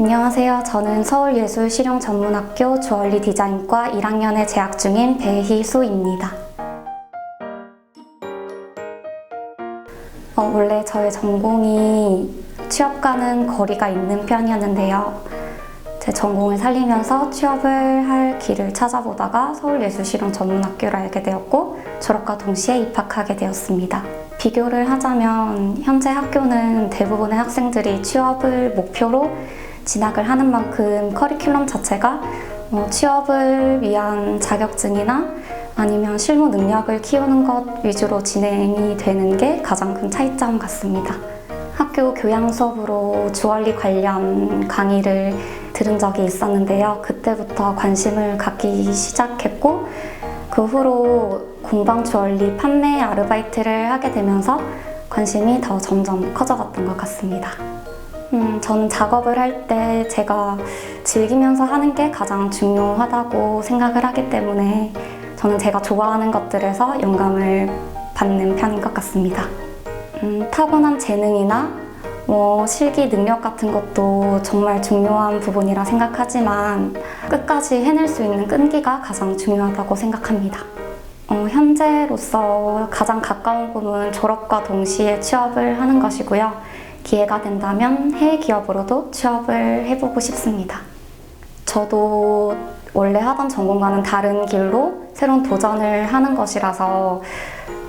안녕하세요. 저는 서울예술실용전문학교 주얼리 디자인과 1학년에 재학 중인 배희수입니다. 어, 원래 저의 전공이 취업과는 거리가 있는 편이었는데요. 제 전공을 살리면서 취업을 할 길을 찾아보다가 서울예술실용전문학교를 알게 되었고 졸업과 동시에 입학하게 되었습니다. 비교를 하자면 현재 학교는 대부분의 학생들이 취업을 목표로 진학을 하는 만큼 커리큘럼 자체가 어, 취업을 위한 자격증이나 아니면 실무 능력을 키우는 것 위주로 진행이 되는 게 가장 큰 차이점 같습니다. 학교 교양 수업으로 주얼리 관련 강의를 들은 적이 있었는데요. 그때부터 관심을 갖기 시작했고 그 후로 공방 주얼리 판매 아르바이트를 하게 되면서 관심이 더 점점 커져갔던 것 같습니다. 음, 저는 작업을 할 때 제가 즐기면서 하는 게 가장 중요하다고 생각을 하기 때문에 저는 제가 좋아하는 것들에서 영감을 받는 편인 것 같습니다. 음, 타고난 재능이나 뭐 실기 능력 같은 것도 정말 중요한 부분이라 생각하지만 끝까지 해낼 수 있는 끈기가 가장 중요하다고 생각합니다. 어, 현재로서 가장 가까운 꿈은 졸업과 동시에 취업을 하는 것이고요. 기회가 된다면 해외 기업으로도 취업을 해보고 싶습니다. 저도 원래 하던 전공과는 다른 길로 새로운 도전을 하는 것이라서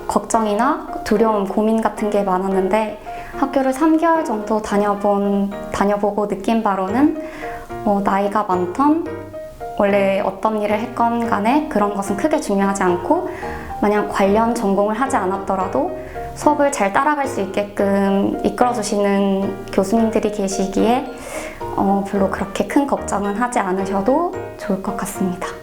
걱정이나 두려움, 고민 같은 게 많았는데 학교를 3개월 정도 다녀본, 다녀보고 느낀 바로는 어, 나이가 많던 원래 어떤 일을 했건 간에 그런 것은 크게 중요하지 않고 만약 관련 전공을 하지 않았더라도 수업을 잘 따라갈 수 있게끔 이끌어 주시는 교수님들이 계시기에 어, 별로 그렇게 큰 걱정은 하지 않으셔도 좋을 것 같습니다.